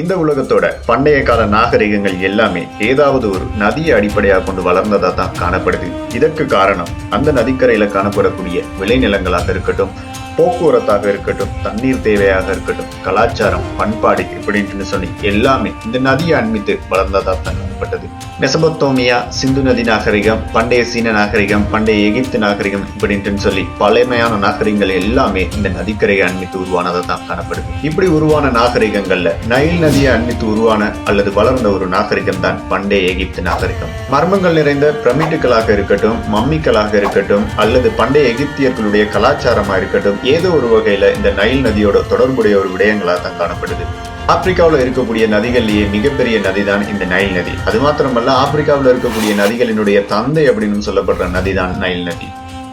இந்த உலகத்தோட பண்டைய கால நாகரிகங்கள் எல்லாமே ஏதாவது ஒரு நதியை அடிப்படையாக கொண்டு வளர்ந்ததா தான் காணப்படுது. இதற்கு காரணம் அந்த நதிக்கரையில காணப்படக்கூடிய விளைநிலங்களாக இருக்கட்டும் போக்குவரத்தாக இருக்கட்டும் தண்ணீர் தேவையாக இருக்கட்டும் கலாச்சாரம் பண்பாடு இப்படின்னு சொல்லி எல்லாமே இந்த நதியை அண்மித்து வளர்ந்ததா தான் காணப்பட்டது. மெசபத்தோமியா சிந்து நதி நாகரிகம் பண்டைய சீன நாகரிகம் பண்டைய எகிப்து நாகரிகம் இப்படின்ட்டு சொல்லி பழமையான நாகரிகங்கள் எல்லாமே இந்த நதிக்கரையை அண்மித்து உருவானதை தான் காணப்படுது. இப்படி உருவான நாகரிகங்கள்ல நைல் நதியை அண்மித்து உருவான அல்லது வளர்ந்த ஒரு நாகரிகம் தான் பண்டைய எகிப்து நாகரிகம். மர்மங்கள் நிறைந்த பிரமிட்டுகளாக இருக்கட்டும் மம்மிக்களாக இருக்கட்டும் அல்லது பண்டைய எகிப்தியர்களுடைய கலாச்சாரமா இருக்கட்டும் ஏதோ ஒரு வகையில இந்த நைல் நதியோட தொடர்புடைய ஒரு விடயங்களா தான் காணப்படுது. ஆப்பிரிக்காவில் இருக்கக்கூடிய நதிகள்லேயே மிகப்பெரிய நதிதான் இந்த நைல் நதி. அது மாத்திரமல்ல ஆப்பிரிக்காவில் இருக்கக்கூடிய நதிகளினுடைய தந்தை அப்படின்னு சொல்லப்படுற நதிதான் நைல் நதி.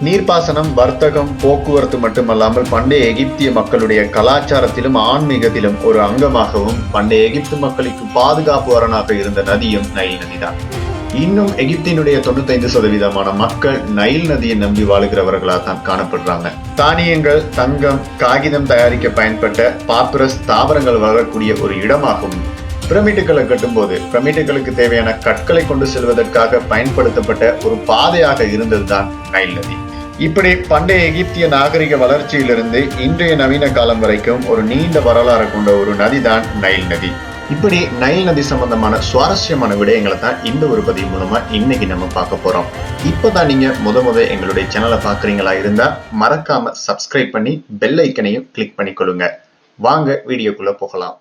நீர்ப்பாசனம் வர்த்தகம் போக்குவரத்து மட்டுமல்லாமல் பண்டைய எகிப்திய மக்களுடைய கலாச்சாரத்திலும் ஆன்மீகத்திலும் ஒரு அங்கமாகவும் பண்டைய எகிப்து மக்களுக்கு பாதுகாப்பு அரணாக இருந்த நதியும் நைல் நதிதான். இன்னும் எகிப்தினுடைய தொண்ணூத்தைந்து சதவீதமான மக்கள் நைல் நதியை நம்பி வாழுகிறவர்களாக தான் காணப்படுறாங்க. தானியங்கள் தங்கம் காகிதம் தயாரிக்க பயன்பட்ட பாப்பரஸ் தாவரங்கள் வளரக்கூடிய ஒரு இடமாகவும் பிரமிட்டுகளை கட்டும்போது பிரமிட்டுகளுக்கு தேவையான கற்களை கொண்டு செல்வதற்காக பயன்படுத்தப்பட்ட ஒரு பாதையாக இருந்ததுதான் நைல் நதி. இப்படி பண்டைய எகிப்திய நாகரிக வளர்ச்சியிலிருந்து இன்றைய நவீன காலம் வரைக்கும் ஒரு நீண்ட வரலாறு கொண்ட ஒரு நதிதான் நைல் நதி. இப்படி நைல் நதி சம்பந்தமான சுவாரஸ்யமான விடயங்களை தான் இந்த ஒரு பதிவு மூலமா இன்னைக்கு நம்ம பார்க்க போறோம். இப்போதான் நீங்க முத முத எங்களுடைய சேனலை பாக்குறீங்களா இருந்தா மறக்காம சப்ஸ்கிரைப் பண்ணி பெல் ஐக்கனையும் கிளிக் பண்ணிக்கொள்ளுங்க. வாங்க வீடியோக்குள்ள போகலாம்.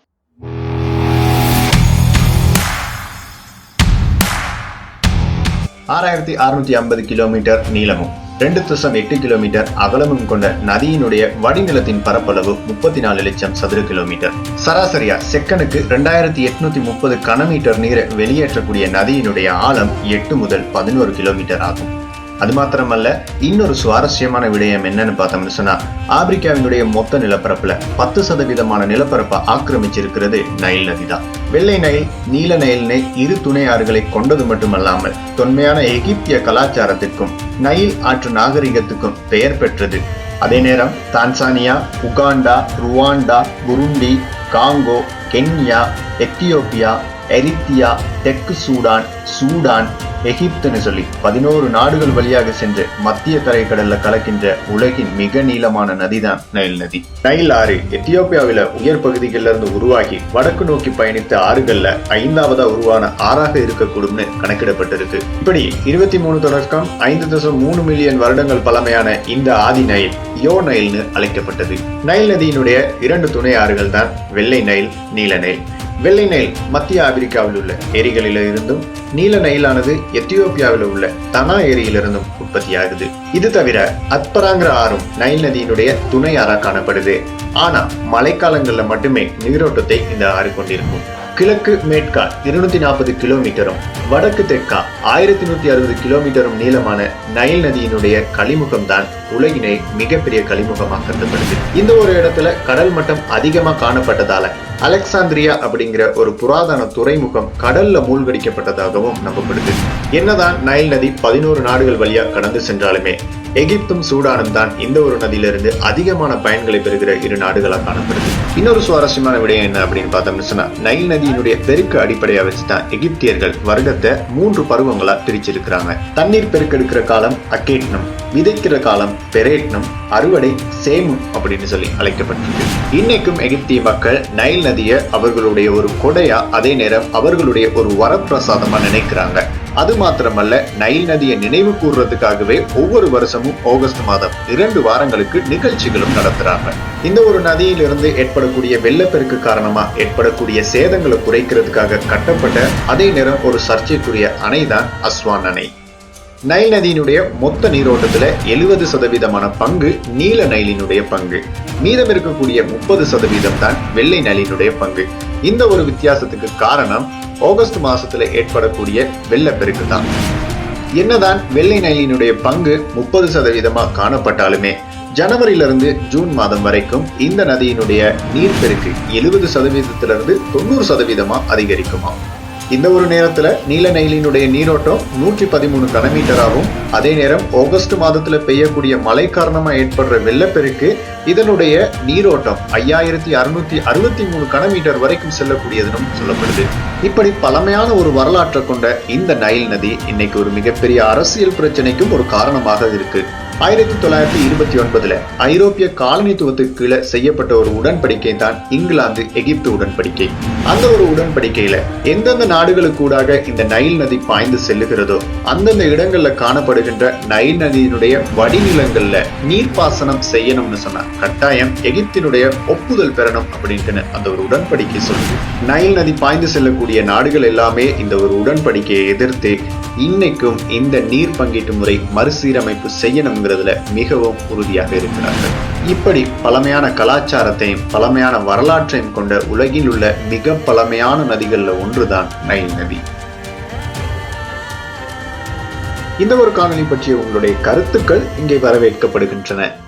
ஆறாயிரத்தி அறுநூத்தி ஐம்பது கிலோமீட்டர் நீளமும். ரெண்டு தசம் எட்டு கிலோமீட்டர் அகலமும் கொண்ட நதியினுடைய வடிநிலத்தின் பரப்பளவு முப்பத்தி நாலு லட்சம் சதுர கிலோமீட்டர். சராசரியா செக்கனுக்கு ரெண்டாயிரத்தி எட்நூத்தி முப்பது கனமீட்டர் நீரை வெளியேற்றக்கூடிய நதியினுடைய ஆழம் எட்டு முதல் பதினோரு கிலோமீட்டர் ஆகும். அது மாத்திரமல்ல இன்னொரு சுவாரஸ்யமான விடயம் என்னன்னு பார்த்தோம்னு சொன்னா ஆப்பிரிக்காவினுடைய மொத்த நிலப்பரப்புல பத்து சதவீதமான நிலப்பரப்பை ஆக்கிரமிச்சிருக்கிறது நைல் நதி தான். வெள்ளை நைல் நீல நைல்னு இரு துணை ஆறுகளை கொண்டது மட்டுமல்லாமல் தொன்மையான எகிப்திய கலாச்சாரத்திற்கும் நைல் ஆற்று நாகரிகத்துக்கும் பெயர் பெற்றது. அதே நேரம் Tanzania Uganda Rwanda Burundi Congo Kenya Ethiopia Eritrea தெற்கு சூடான் சூடான் எகிப்துன்னு சொல்லி பதினோரு நாடுகள் வழியாக சென்று மத்திய தரைக்கடல்ல கலக்கின்ற உலகின் மிக நீளமான நதிதான் நைல் நதி. நைல் ஆறு எத்தியோப்பியாவில உயர் பகுதிகளில் இருந்து உருவாகி வடக்கு நோக்கி பயணித்த ஆறுகள்ல ஐந்தாவதா உருவான ஆறாக இருக்கக்கூடும்னு கணக்கிடப்பட்டிருக்கு. இப்படி இருபத்தி மூணு தொடக்கம் ஐந்து தசம் மூணு மில்லியன் வருடங்கள் பழமையான இந்த ஆதி நைல் யோ நைல்னு அழைக்கப்பட்டது. நைல் நதியினுடைய இரண்டு துணை ஆறுகள் தான் வெள்ளை நைல் நீல நைல். வெள்ளை நைல் மத்திய ஆப்பிரிக்காவில் உள்ள ஏரிகளில் இருந்தும் நீல நைலானது எத்தியோப்பியாவில் உள்ள தனா ஏரியிலிருந்தும் உற்பத்தியாகுது. இது தவிர அத்பராங்கிற ஆறும் நைல் நதியினுடைய துணை ஆறா காணப்படுது. ஆனா மழைக்காலங்களில் மட்டுமே நீரோட்டத்தை இந்த ஆறு கொண்டிருக்கும். கிழக்கு மேற்கா இருநூத்தி நாற்பது கிலோமீட்டரும் வடக்கு தெற்கா ஆயிரத்தி நூத்தி அறுபது கிலோமீட்டரும் நீளமான நைல் நதியினுடைய கழிமுகம் தான் உலகினை மிகப்பெரிய கழிமுகமாக கருதப்படுது இந்த ஒரு இடத்துல கடல் மட்டம் அதிகமா காணப்பட்டதால அலெக்சாந்திரியா அப்படிங்கிற ஒரு புராதன துறைமுகம் கடல்ல மூழ்கடிக்கப்பட்டதாகவும் நம்பப்படுது. என்னதான் நைல் நதி பதினோரு நாடுகள் வழியா கடந்து சென்றாலுமே எகிப்தும் சூடானும் தான் இந்த ஒரு நதியிலிருந்து அதிகமான பயன்களை பெறுகிற இரு நாடுகளாக காணப்படுது. இன்னொரு சுவாரஸ்யமான விடயம் என்ன அப்படின்னு பார்த்தோம்னு சொன்னா நைல் நதியினுடைய பெருக்கு அடிப்படையா வச்சுதான் எகிப்தியர்கள் வர்க்கத்தை மூன்று பருவங்களா பிரிச்சிருக்கிறாங்க. தண்ணீர் பெருக்கெடுக்கிற காலம் அக்கேட்னம் விதைக்கிற காலம் பெரேட்னம் அறுவடை சேமும் அப்படின்னு சொல்லி அழைக்கப்பட்டிருக்கு. இன்னைக்கும் எகிப்திய மக்கள் நைல் நதியை அவர்களுடைய ஒரு கொடையா அதே நேரம் அவர்களுடைய ஒரு வரப்பிரசாதமா நினைக்கிறாங்க. அது மாத்திரமல்ல நைல் நதியை நினைவு கூறுறதுக்காகவே ஒவ்வொரு வருஷமும் ஆகஸ்ட் மாதம் இரண்டு வாரங்களுக்கு நிகழ்ச்சிகளும் நடத்துறாங்க. இந்த ஒரு நதியிலிருந்து ஏற்படக்கூடிய வெள்ளப்பெருக்கு காரணமா ஏற்படக்கூடிய சேதங்களை குறைக்கிறதுக்காக கட்டப்பட்ட அதே நேரம் ஒரு சர்ச்சைக்குரிய அணைதான் அஸ்வான் அணை. நைல் நதியினுடைய மொத்த நீரோட்டத்தில் எழுபது சதவீதமான பங்கு நீல நைலினுடைய பங்கு. மீதம் இருக்கக்கூடிய முப்பது சதவீதம் தான் வெள்ளை நைலினுடைய பங்கு. இந்த ஒரு வித்தியாசத்துக்கு காரணம் ஆகஸ்ட் மாசத்துல ஏற்படக்கூடிய வெள்ளப்பெருக்கு தான். என்னதான் வெள்ளை நைலினுடைய பங்கு முப்பது சதவீதமா காணப்பட்டாலுமே ஜனவரியிலிருந்து ஜூன் மாதம் வரைக்கும் இந்த நதியினுடைய நீர்ப்பெருக்கு எழுபது சதவீதத்திலிருந்து தொண்ணூறு சதவீதமா அதிகரிக்குமா? இந்த ஒரு நேரத்தில் நீல நைலினுடைய நீரோட்டம் நூற்றி பதிமூணு கனமீட்டராகவும் அதே நேரம் ஆகஸ்ட் மாதத்தில் பெய்யக்கூடிய மழை காரணமாக ஏற்படுற வெள்ளப்பெருக்கு இதனுடைய நீரோட்டம் ஐயாயிரத்தி அறுநூத்தி அறுபத்தி மூணு கனமீட்டர் வரைக்கும் செல்லக்கூடியதுன்னு சொல்லப்படுது. இப்படி பழமையான ஒரு வரலாற்றை கொண்ட இந்த நைல் நதி இன்னைக்கு ஒரு மிகப்பெரிய அரசியல் பிரச்சனைக்கும் ஒரு காரணமாக இருக்கு. ஆயிரத்தி தொள்ளாயிரத்தி இருபத்தி ஒன்பதுல ஐரோப்பிய காலனித்துவத்துக்கு கீழே செய்யப்பட்ட ஒரு உடன்படிக்கை தான் இங்கிலாந்து எகிப்து உடன்படிக்கை. அந்த ஒரு உடன்படிக்கையில எந்தெந்த நாடுகளுக்கூடாக இந்த நைல் நதி பாய்ந்து செல்லுகிறதோ அந்தந்த இடங்கள்ல காணப்படுகின்ற நைல் நதியினுடைய வடிநிலங்கள்ல நீர்ப்பாசனம் செய்யணும்னு சொன்னா கட்டாயம் எகிப்தினுடைய ஒப்புதல் பெறணும் அப்படின்ட்டு அந்த ஒரு உடன்படிக்கை சொல்லுது. நைல் நதி பாய்ந்து செல்லக்கூடிய நாடுகள் எல்லாமே இந்த ஒரு உடன்படிக்கையை எதிர்த்து இன்னைக்கும் இந்த நீர் பங்கீட்டு முறை மறுசீரமைப்பு செய்யணுங்கிறதுல மிகவும் உறுதியாக இருக்கிறார்கள். இப்படி பழமையான கலாச்சாரத்தையும் பழமையான வரலாற்றையும் கொண்ட உலகில் உள்ள மிக பழமையான நதிகள்ல ஒன்றுதான் நைல் நதி. இந்த ஒரு காணொளி பற்றிய உங்களுடைய கருத்துக்கள் இங்கே வரவேற்கப்படுகின்றன.